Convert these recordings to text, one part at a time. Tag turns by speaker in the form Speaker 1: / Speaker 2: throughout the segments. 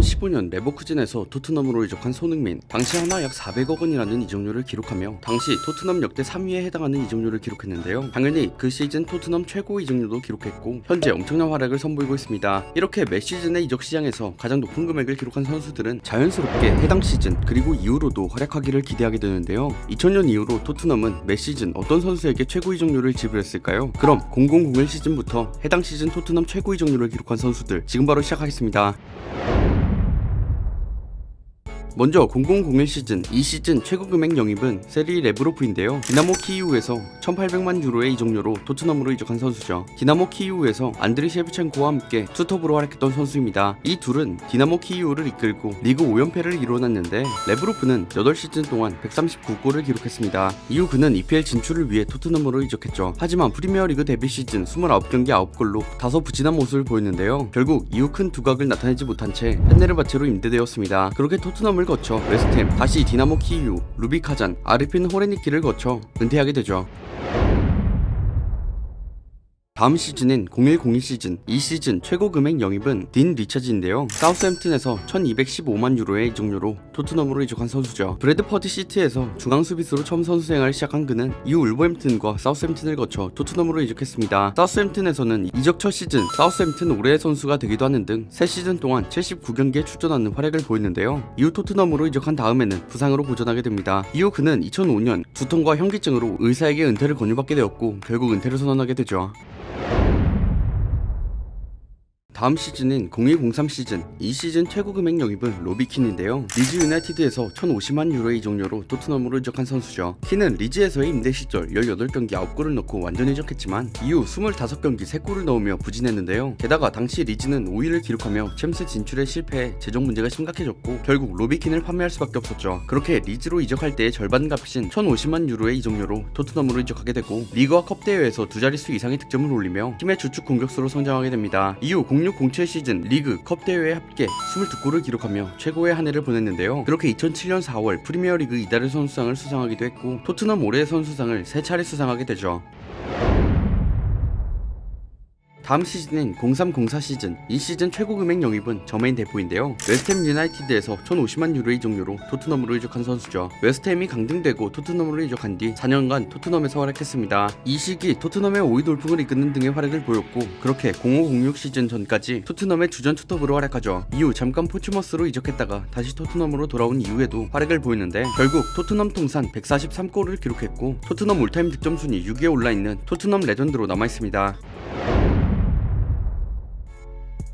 Speaker 1: 2015년 레버쿠젠에서 토트넘으로 이적한 손흥민 당시 하나 약 400억 원이라는 이적료를 기록하며 당시 토트넘 역대 3위에 해당하는 이적료를 기록했는데요. 당연히 그 시즌 토트넘 최고 이적료도 기록했고 현재 엄청난 활약을 선보이고 있습니다. 이렇게 매 시즌의 이적 시장에서 가장 높은 금액을 기록한 선수들은 자연스럽게 해당 시즌 그리고 이후로도 활약하기를 기대하게 되는데요. 2000년 이후로 토트넘은 매 시즌 어떤 선수에게 최고 이적료를 지불했을까요? 그럼 0001 시즌부터 해당 시즌 토트넘 최고 이적료를 기록한 선수들 지금 바로 시작하겠습니다. 먼저 0001 시즌 이 시즌 최고 금액 영입은 세리 레브로프인데요. 디나모 키이우에서 1,800만 유로의 이적료로 토트넘으로 이적한 선수죠. 디나모 키이우에서 안드리 셰브첸코와 함께 투톱으로 활약했던 선수입니다. 이 둘은 디나모 키이우를 이끌고 리그 5연패를 이뤄놨는데 레브로프는 8시즌 동안 139골을 기록했습니다. 이후 그는 EPL 진출을 위해 토트넘으로 이적했죠. 하지만 프리미어리그 데뷔 시즌 29경기 9골로 다소 부진한 모습을 보였는데요. 결국 이후 큰 두각을 나타내지 못한 채 펜네르바체로 임대되었습니다. 그렇게 토트넘을 거쳐 웨스트햄, 다시 디나모 키이우, 루비카잔, 아르핀 호레니키를 거쳐 은퇴하게 되죠. 다음 시즌은 0102 시즌. 이 시즌 최고 금액 영입은 딘 리처즈인데요. 사우스햄튼에서 1215만 유로의 이적료로 토트넘으로 이적한 선수죠. 브래드퍼드 시티에서 중앙 수비수로 처음 선수 생활을 시작한 그는 이후 울버햄튼과 사우스햄튼을 거쳐 토트넘으로 이적했습니다. 사우스햄튼에서는 이적 첫 시즌 사우스햄튼 올해의 선수가 되기도 하는 등 3시즌 동안 79경기에 출전하는 활약을 보였는데요. 이후 토트넘으로 이적한 다음에는 부상으로 고전하게 됩니다. 이후 그는 2005년 두통과 현기증으로 의사에게 은퇴를 권유받게 되었고 결국 은퇴를 선언하게 되죠. 다음 시즌은 0203 시즌. 이 시즌 최고 금액 영입은 로비 킨인데요. 리즈 유나이티드에서 1,050만 유로의 이적료로 토트넘으로 이적한 선수죠. 킨은 리즈에서의 임대 시절 18경기 9골을 넣고 완전 이적했지만 이후 25경기 3골을 넣으며 부진했는데요. 게다가 당시 리즈는 5위를 기록하며 챔스 진출에 실패해 재정 문제가 심각해졌고 결국 로비 킨을 판매할 수밖에 없었죠. 그렇게 리즈로 이적할 때의 절반 값인 1,050만 유로의 이적료로 토트넘으로 이적하게 되고 리그와 컵 대회에서 두 자릿수 이상의 득점을 올리며 팀의 주축 공격수로 성장하게 됩니다. 이후 0607 시즌 리그 컵 대회에 합계 22골을 기록하며 최고의 한 해를 보냈는데요. 그렇게 2007년 4월 프리미어리그 이다르 선수상을 수상하기도 했고 토트넘 올해의 선수상을 세 차례 수상하게 되죠. 다음 시즌은 0304 시즌. 이 시즌 최고 금액 영입은 저메인 대포인데요. 웨스트햄 유나이티드에서 1,050만 유로의 이적료로 토트넘으로 이적한 선수죠. 웨스트햄이 강등되고 토트넘으로 이적한 뒤 4년간 토트넘에서 활약했습니다. 이 시기 토트넘의 5위 돌풍을 이끄는 등의 활약을 보였고 그렇게 0506 시즌 전까지 토트넘의 주전 투톱으로 활약하죠. 이후 잠깐 포츠머스로 이적했다가 다시 토트넘으로 돌아온 이후에도 활약을 보였는데 결국 토트넘 통산 143골을 기록했고 토트넘 올타임 득점 순위 6위에 올라 있는 토트넘 레전드로 남아 있습니다.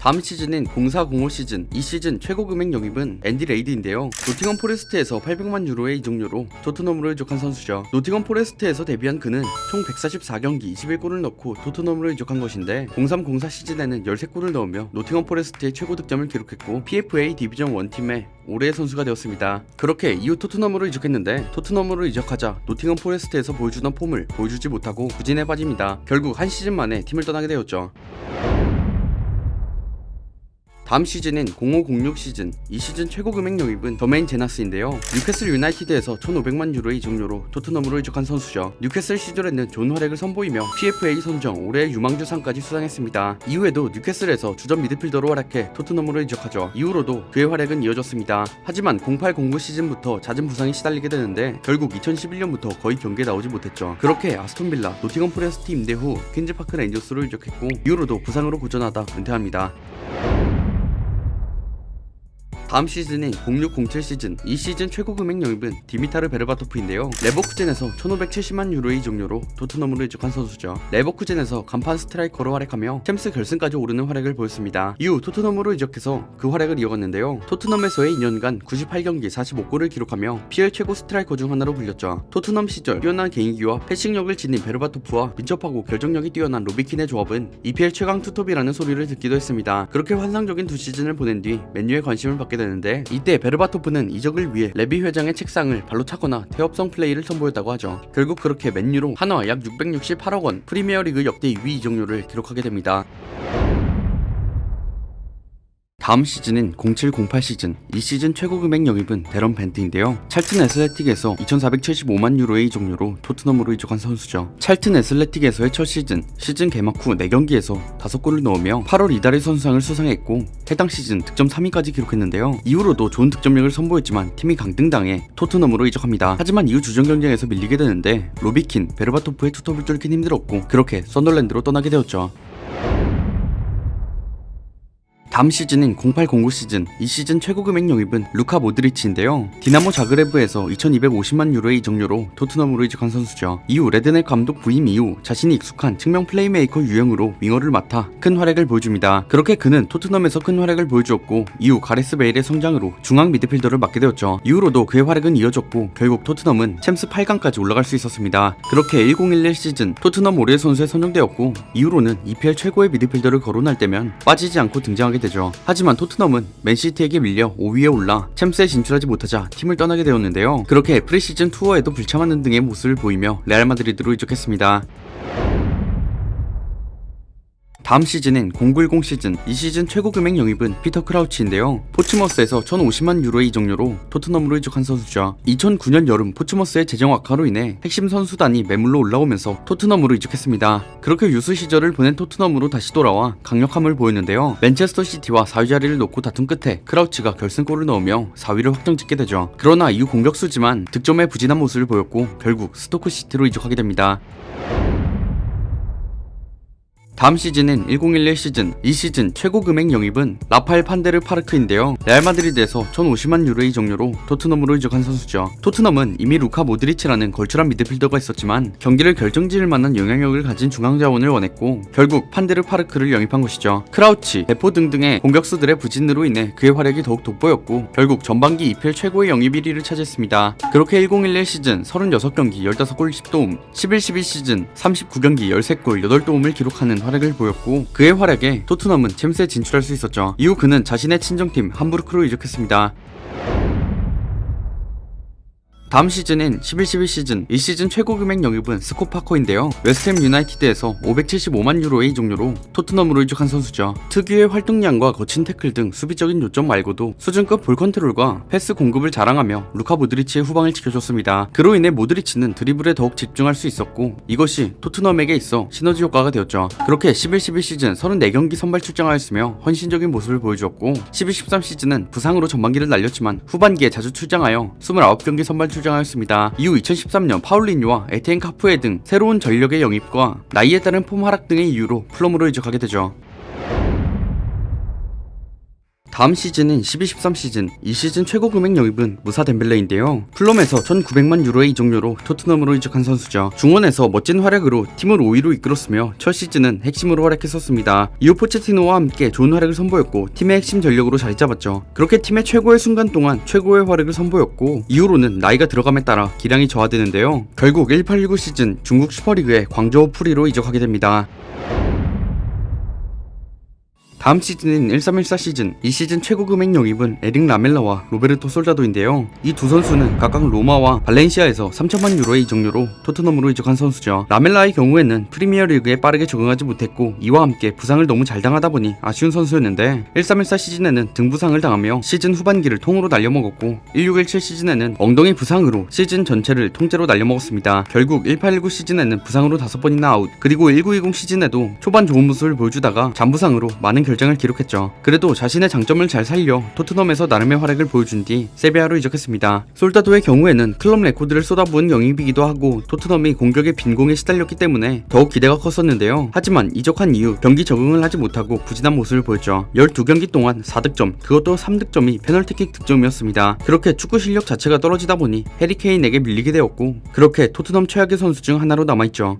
Speaker 1: 다음 시즌은 0405 시즌. 이 시즌 최고 금액 영입은 앤디 레이드인데요. 노팅엄 포레스트에서 800만 유로의 이적료로 토트넘으로 이적한 선수죠. 노팅엄 포레스트에서 데뷔한 그는 총 144경기 21골을 넣고 토트넘으로 이적한 것인데 0304 시즌에는 13골을 넣으며 노팅엄 포레스트의 최고 득점을 기록했고 PFA 디비전 1 팀의 올해의 선수가 되었습니다. 그렇게 이후 토트넘으로 이적했는데 토트넘으로 이적하자 노팅엄 포레스트에서 보여주던 폼을 보여주지 못하고 부진에 빠집니다. 결국 한 시즌 만에 팀을 떠나게 되었죠. 다음 시즌은 0506 시즌. 이 시즌 최고 금액 영입은 더메인 제나스인데요. 뉴캐슬 유나이티드에서 1,500만 유로의 이적료로 토트넘으로 이적한 선수죠. 뉴캐슬 시절에는 좋은 활약을 선보이며 PFA 선정 올해의 유망주상까지 수상했습니다. 이후에도 뉴캐슬에서 주전 미드필더로 활약해 토트넘으로 이적하죠. 이후로도 그의 활약은 이어졌습니다. 하지만 0809 시즌부터 잦은 부상이 시달리게 되는데 결국 2011년부터 거의 경기에 나오지 못했죠. 그렇게 아스톤빌라, 노팅엄 포레스트 임대 후 퀸즈파크 렌저스로 이적했고 이후로도 부상으로 고전하다 은퇴합니다. 다음 시즌은 0607 시즌. 이 시즌 최고 금액 영입은 디미타르 베르바토프인데요. 레버쿠젠에서 1,570만 유로의 이적료로 토트넘으로 이적한 선수죠. 레버쿠젠에서 간판 스트라이커로 활약하며 챔스 결승까지 오르는 활약을 보였습니다. 이후 토트넘으로 이적해서 그 활약을 이어갔는데요. 토트넘에서의 2년간 98경기 45골을 기록하며 PL 최고 스트라이커 중 하나로 불렸죠. 토트넘 시절 뛰어난 개인기와 패싱력을 지닌 베르바토프와 민첩하고 결정력이 뛰어난 로비킨의 조합은 EPL 최강 투톱이라는 소리를 듣기도 했습니다. 그렇게 환상적인 두 시즌을 보낸 뒤 맨유에 관심을 받게 되는데 이때 베르바토프는 이적을 위해 레비 회장의 책상을 발로 차거나 태업성 플레이를 선보였다고 하죠. 결국 그렇게 맨유로 한화 약 668억 원 프리미어리그 역대 2위 이적료를 기록하게 됩니다. 다음 시즌은 0708 시즌, 이 시즌 최고 금액 영입은 데런 벤트인데요. 찰튼 애슬레틱에서 2,475만 유로의 이적료로 토트넘으로 이적한 선수죠. 찰튼 애슬레틱에서의 첫 시즌, 시즌 개막 후 4경기에서 5골을 넣으며 8월 이달의 선수상을 수상했고 해당 시즌 득점 3위까지 기록했는데요. 이후로도 좋은 득점력을 선보였지만 팀이 강등당해 토트넘으로 이적합니다. 하지만 이후 주전 경쟁에서 밀리게 되는데 로비킨, 베르바토프의 투톱을 뚫긴 힘들었고 그렇게 썬덜랜드로 떠나게 되었죠. 다음 시즌인 0809 시즌, 이 시즌 최고 금액 영입은 루카 모드리치인데요. 디나모 자그레브에서 2250만 유로의 이적료로 토트넘으로 이적한 선수죠. 이후 레드넬 감독 부임 이후 자신이 익숙한 측면 플레이메이커 유형으로 윙어를 맡아 큰 활약을 보여줍니다. 그렇게 그는 토트넘에서 큰 활약을 보여주었고 이후 가레스 베일의 성장으로 중앙 미드필더를 맡게 되었죠. 이후로도 그의 활약은 이어졌고 결국 토트넘은 챔스 8강까지 올라갈 수 있었습니다. 그렇게 1011 시즌 토트넘 올해 선수에 선정되었고 이후로는 EPL 최고의 미드필더를 거론할 때면 빠지지 않고 등장하게 되죠. 하지만 토트넘은 맨시티에게 밀려 5위에 올라 챔스에 진출하지 못하자 팀을 떠나게 되었는데요. 그렇게 프리시즌 투어에도 불참하는 등의 모습을 보이며 레알 마드리드로 이적했습니다. 다음 시즌은 0910 시즌, 이 시즌 최고 금액 영입은 피터 크라우치인데요. 포츠머스에서 1,050만 유로의 이적료로 토트넘으로 이적한 선수죠. 2009년 여름 포츠머스의 재정 악화로 인해 핵심 선수단이 매물로 올라오면서 토트넘으로 이적했습니다. 그렇게 유스 시절을 보낸 토트넘으로 다시 돌아와 강력함을 보였는데요. 맨체스터 시티와 4위 자리를 놓고 다툰 끝에 크라우치가 결승골을 넣으며 4위를 확정짓게 되죠. 그러나 이후 공격수지만 득점에 부진한 모습을 보였고 결국 스토크 시티로 이적하게 됩니다. 다음 시즌은 1011 시즌, 이 시즌 최고 금액 영입은 라파엘 판데르 파르크인데요. 레알 마드리드에서 1,050만 유로의 이적료로 토트넘으로 이적한 선수죠. 토트넘은 이미 루카 모드리치라는 걸출한 미드필더가 있었지만 경기를 결정지을 만한 영향력을 가진 중앙 자원을 원했고 결국 판데르 파르크를 영입한 것이죠. 크라우치, 대포 등등의 공격수들의 부진으로 인해 그의 활약이 더욱 돋보였고 결국 전반기 EPL 최고의 영입 1위를 차지했습니다. 그렇게 1011 시즌 36경기 15골 10도움, 11-12 시즌 39경기 13골 8도움을 기록하는 활약 을 보였고 그의 활약에 토트넘은 챔스에 진출할 수 있었죠. 이후 그는 자신의 친정팀 함부르크로 이적했습니다. 다음 시즌인 11-12 시즌, 이 시즌 최고 금액 영입은 스코 파커인데요. 웨스트햄 유나이티드에서 575만 유로의 이적료로 토트넘으로 이적한 선수죠. 특유의 활동량과 거친 태클 등 수비적인 요점 말고도 수준급 볼 컨트롤과 패스 공급을 자랑하며 루카 모드리치의 후방을 지켜줬습니다. 그로 인해 모드리치는 드리블에 더욱 집중할 수 있었고 이것이 토트넘에게 있어 시너지 효과가 되었죠. 그렇게 11-12 시즌 34경기 선발 출장하였으며 헌신적인 모습을 보여주었고 12-13 시즌은 부상으로 전반기를 날렸지만 후반기에 자주 출장하여 29경기 선발 출장 출장하였습니다. 이후 2013년 파울리뉴와 에티엔 카푸에 등 새로운 전력의 영입과 나이에 따른 폼 하락 등의 이유로 플럼으로 이적하게 되죠. 다음 시즌은 12-13 시즌, 이 시즌 최고 금액 영입은 무사 덴벨레인데요. 플럼에서 1,900만 유로의 이적료로 토트넘으로 이적한 선수죠. 중원에서 멋진 활약으로 팀을 5위로 이끌었으며 첫 시즌은 핵심으로 활약했었습니다. 이후 포체티노와 함께 좋은 활약을 선보였고 팀의 핵심 전력으로 자리 잡았죠. 그렇게 팀의 최고의 순간 동안 최고의 활약을 선보였고 이후로는 나이가 들어감에 따라 기량이 저하되는데요. 결국 1819 시즌 중국 슈퍼리그의 광저우 프리로 이적하게 됩니다. 다음 시즌인 1314 시즌, 이 시즌 최고 금액 영입은 에릭 라멜라와 로베르토 솔자도인데요. 이 두 선수는 각각 로마와 발렌시아에서 3천만 유로의 이적료로 토트넘으로 이적한 선수죠. 라멜라의 경우에는 프리미어리그에 빠르게 적응하지 못했고 이와 함께 부상을 너무 잘 당하다 보니 아쉬운 선수였는데 1314 시즌에는 등 부상을 당하며 시즌 후반기를 통으로 날려먹었고 1617 시즌에는 엉덩이 부상으로 시즌 전체를 통째로 날려먹었습니다. 결국 1819 시즌에는 부상으로 다섯 번이나 아웃, 그리고 1920 시즌에도 초반 좋은 모습을 보여주다가 잔부상으로 많은 결정을 기록했죠. 그래도 자신의 장점을 잘 살려 토트넘에서 나름의 활약을 보여준 뒤 세비야로 이적했습니다. 솔다도의 경우에는 클럽 레코드를 쏟아부은 영입이기도 하고 토트넘이 공격의 빈공에 시달렸기 때문에 더욱 기대가 컸었는데요. 하지만 이적한 이후 경기 적응을 하지 못하고 부진한 모습을 보였죠. 12경기 동안 4득점, 그것도 3득점이 페널티킥 득점이었습니다. 그렇게 축구 실력 자체가 떨어지다 보니 해리케인에게 밀리게 되었고 그렇게 토트넘 최악의 선수 중 하나로 남아있죠.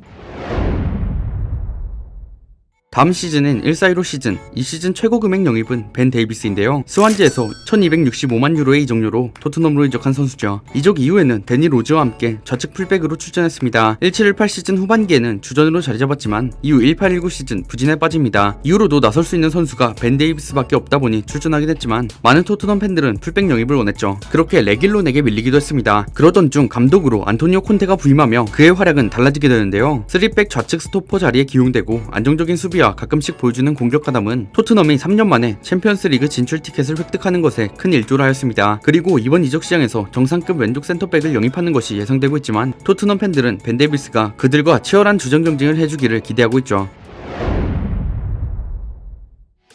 Speaker 1: 다음 시즌은 141호 시즌, 이 시즌 최고 금액 영입은 벤 데이비스인데요. 스완지에서 1265만 유로의 이적료로 토트넘으로 이적한 선수죠. 이적 이후에는 데니 로즈와 함께 좌측 풀백으로 출전했습니다. 1718 시즌 후반기에는 주전으로 자리 잡았지만 이후 1819 시즌 부진에 빠집니다. 이후로도 나설 수 있는 선수가 벤 데이비스밖에 없다 보니 출전하긴 했지만 많은 토트넘 팬들은 풀백 영입을 원했죠. 그렇게 레길론에게 밀리기도 했습니다. 그러던 중 감독으로 안토니오 콘테가 부임하며 그의 활약은 달라지게 되는데요. 3백 좌측 스토퍼 자리에 기용되고 안정적인 수비 소리와 가끔씩 보여주는 공격 가담은 토트넘이 3년 만에 챔피언스 리그 진출 티켓을 획득하는 것에 큰 일조를 하였습니다. 그리고 이번 이적 시장에서 정상급 왼쪽 센터백을 영입하는 것이 예상되고 있지만 토트넘 팬들은 벤 데이비스가 그들과 치열한 주전 경쟁을 해주기를 기대하고 있죠.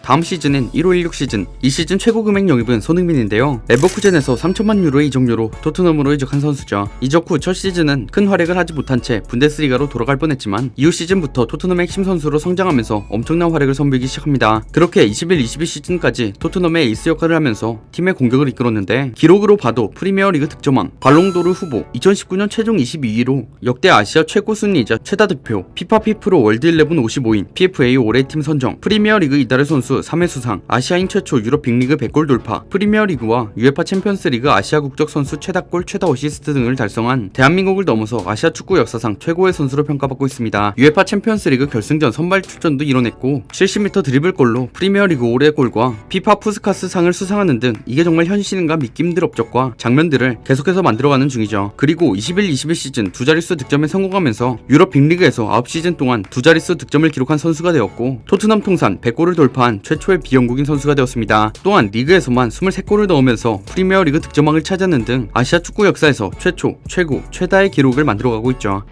Speaker 1: 다음 시즌은 1516 시즌, 이 시즌 최고 금액 영입은 손흥민인데요. 레버쿠젠에서 3천만 유로의 이적료로 토트넘으로 이적한 선수죠. 이적 후 첫 시즌은 큰 활약을 하지 못한 채 분데스리가로 돌아갈 뻔했지만 이후 시즌부터 토트넘의 핵심 선수로 성장하면서 엄청난 활약을 선보이기 시작합니다. 그렇게 21-22 시즌까지 토트넘의 에이스 역할을 하면서 팀의 공격을 이끌었는데 기록으로 봐도 프리미어리그 득점왕, 발롱도르 후보, 2019년 최종 22위로 역대 아시아 최고 순위이자 최다 득표, 피파 피프로 월드 11 55인, PFA 올해 팀 선정, 프리미어리그 이달의 선수 3회 수상, 아시아인 최초 유럽 빅리그 100골 돌파, 프리미어리그와 UEFA 챔피언스리그 아시아 국적 선수 최다 골, 최다 어시스트 등을 달성한 대한민국을 넘어서 아시아 축구 역사상 최고의 선수로 평가받고 있습니다. UEFA 챔피언스리그 결승전 선발 출전도 이뤄냈고 70m 드리블골로 프리미어리그 올해 골과 피파 푸스카스 상을 수상하는 등 이게 정말 현실인가 믿기 힘들 업적과 장면들을 계속해서 만들어가는 중이죠. 그리고 21-21 시즌 두 자릿수 득점에 성공하면서 유럽 빅리그에서 9시즌 동안 두 자릿수 득점을 기록한 선수가 되었고 토트넘 통산 100골을 돌파한 최초의 비영국인 선수가 되었습니다. 또한 리그에서만 23골을 넣으면서 프리미어리그 득점왕을 차지하는 등 아시아 축구 역사에서 최초, 최고, 최다의 기록을 만들어가고 있죠.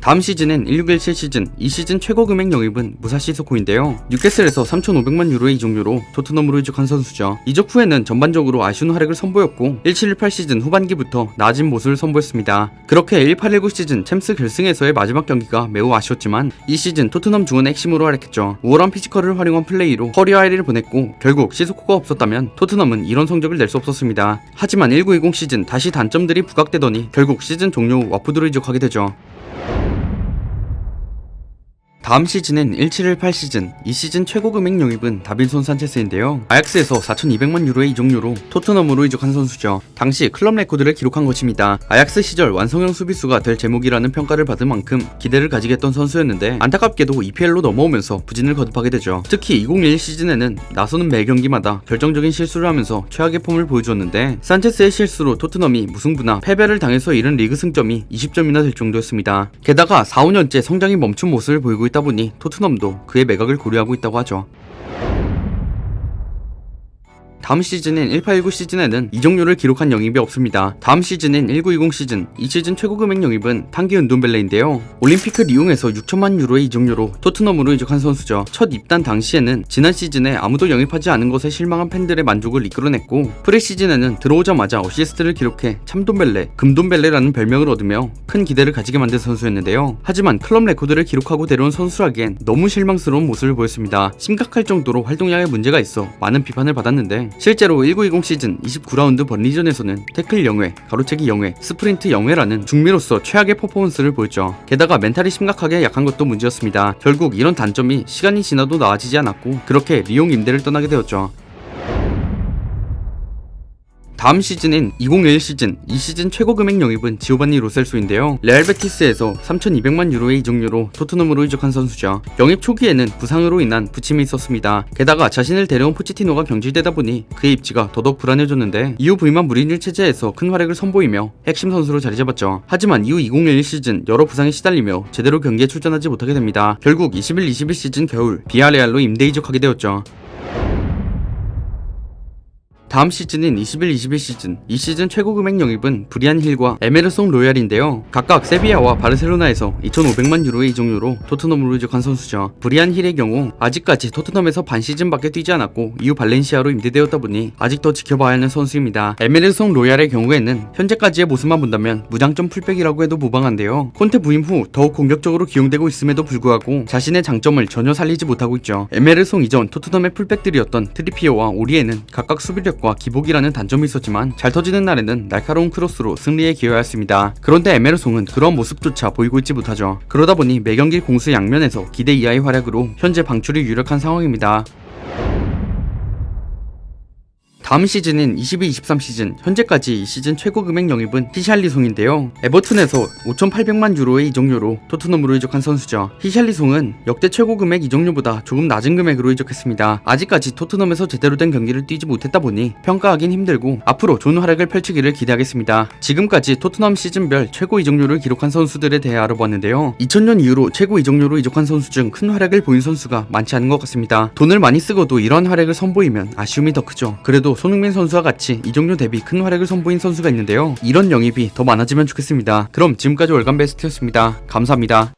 Speaker 1: 다음 시즌은 1617 시즌, 이 시즌 최고 금액 영입은 무사시 소코인데요. 뉴캐슬에서 3,500만 유로의 이적료로 토트넘으로 이적한 선수죠. 이적 후에는 전반적으로 아쉬운 활약을 선보였고 1718 시즌 후반기부터 나아진 모습을 선보였습니다. 그렇게 1819 시즌 챔스 결승에서의 마지막 경기가 매우 아쉬웠지만 이 시즌 토트넘 중원의 핵심으로 활약했죠. 우월한 피지컬을 활용한 플레이로 커리어 하이를 보냈고 결국 시소코가 없었다면 토트넘은 이런 성적을 낼 수 없었습니다. 하지만 1920 시즌 다시 단점들이 부각되더니 결국 시즌 종료 후 와프드로 이적하게 되죠. 다음 시즌은 1718 시즌, 이 시즌 최고 금액 영입은 다빈손 산체스인데요. 아약스에서 4,200만 유로의 이적료로 토트넘으로 이적한 선수죠. 당시 클럽 레코드를 기록한 것입니다. 아약스 시절 완성형 수비수가 될 제목이라는 평가를 받은 만큼 기대를 가지게 했던 선수였는데 안타깝게도 EPL로 넘어오면서 부진을 거듭하게 되죠. 특히 2021 시즌에는 나서는 매 경기마다 결정적인 실수를 하면서 최악의 폼을 보여주었는데 산체스의 실수로 토트넘이 무승부나 패배를 당해서 이른 리그 승점이 20점이나 될 정도였습니다. 게다가 4, 5년째 성장이 멈춘 모습을 보이고 있다 보니 토트넘도 그의 매각을 고려하고 있다고 하죠. 다음 시즌인 1819 시즌에는 이적료를 기록한 영입이 없습니다. 다음 시즌인 1920 시즌, 이 시즌 최고 금액 영입은 탄기 은돈벨레인데요. 올림피크 리옹에서 6천만 유로의 이적료로 토트넘으로 이적한 선수죠. 첫 입단 당시에는 지난 시즌에 아무도 영입하지 않은 것에 실망한 팬들의 만족을 이끌어냈고 프리시즌에는 들어오자마자 어시스트를 기록해 참돈벨레, 금돈벨레라는 별명을 얻으며 큰 기대를 가지게 만든 선수였는데요. 하지만 클럽 레코드를 기록하고 데려온 선수라기엔 너무 실망스러운 모습을 보였습니다. 심각할 정도로 활동량에 문제가 있어 많은 비판을 받았는데 실제로 1920 시즌 29라운드 번리전에서는 태클 0회, 가로채기 0회, 스프린트 0회라는 중미로서 최악의 퍼포먼스를 보였죠. 게다가 멘탈이 심각하게 약한 것도 문제였습니다. 결국 이런 단점이 시간이 지나도 나아지지 않았고 그렇게 리옹 임대를 떠나게 되었죠. 다음 시즌인 2021 시즌, 이 시즌 최고 금액 영입은 지오반니 로셀소인데요. 레알 베티스에서 3,200만 유로의 이적료로 토트넘으로 이적한 선수죠. 영입 초기에는 부상으로 인한 부침이 있었습니다. 게다가 자신을 데려온 포치티노가 경질되다 보니 그의 입지가 더더욱 불안해졌는데 이후 부임한 무리뉴 체제에서 큰 활약을 선보이며 핵심 선수로 자리 잡았죠. 하지만 이후 2021 시즌 여러 부상에 시달리며 제대로 경기에 출전하지 못하게 됩니다. 결국 21-21 시즌 겨울 비아레알로 임대 이적하게 되었죠. 다음 시즌인 21-21 시즌. 이 시즌 최고 금액 영입은 브리안 힐과 에메르송 로얄인데요. 각각 세비야와 바르셀로나에서 2,500만 유로의 이적료로 토트넘으로 이적한 선수죠. 브리안 힐의 경우 아직까지 토트넘에서 반 시즌밖에 뛰지 않았고 이후 발렌시아로 임대되었다 보니 아직 더 지켜봐야 하는 선수입니다. 에메르송 로얄의 경우에는 현재까지의 모습만 본다면 무장점 풀백이라고 해도 무방한데요. 콘테 부임 후 더욱 공격적으로 기용되고 있음에도 불구하고 자신의 장점을 전혀 살리지 못하고 있죠. 에메르송 이전 토트넘의 풀백들이었던 트리피어와 오리에는 각각 수비력 과 기복이라는 단점이 있었지만 잘 터지는 날에는 날카로운 크로스로 승리에 기여하였습니다. 그런데 에메르송은 그런 모습조차 보이고 있지 못하죠. 그러다 보니 매경기 공수 양면에서 기대 이하의 활약으로 현재 방출이 유력한 상황입니다. 다음 시즌인 22-23 시즌 현재까지 이 시즌 최고 금액 영입은 히샬리송인데요. 에버튼에서 5,800만 유로의 이적료로 토트넘으로 이적한 선수죠. 히샬리송은 역대 최고 금액 이적료보다 조금 낮은 금액으로 이적했습니다. 아직까지 토트넘에서 제대로 된 경기를 뛰지 못했다 보니 평가하긴 힘들고 앞으로 좋은 활약을 펼치기를 기대하겠습니다. 지금까지 토트넘 시즌별 최고 이적료를 기록한 선수들에 대해 알아보았는데요. 2000년 이후로 최고 이적료로 이적한 선수 중 큰 활약을 보인 선수가 많지 않은 것 같습니다. 돈을 많이 쓰고도 이런 활약을 선보이면 아쉬움이 더 크죠. 그래도 손흥민 선수와 같이 이적료 대비 큰 활약을 선보인 선수가 있는데요. 이런 영입이 더 많아지면 좋겠습니다. 그럼 지금까지 월간 베스트였습니다. 감사합니다.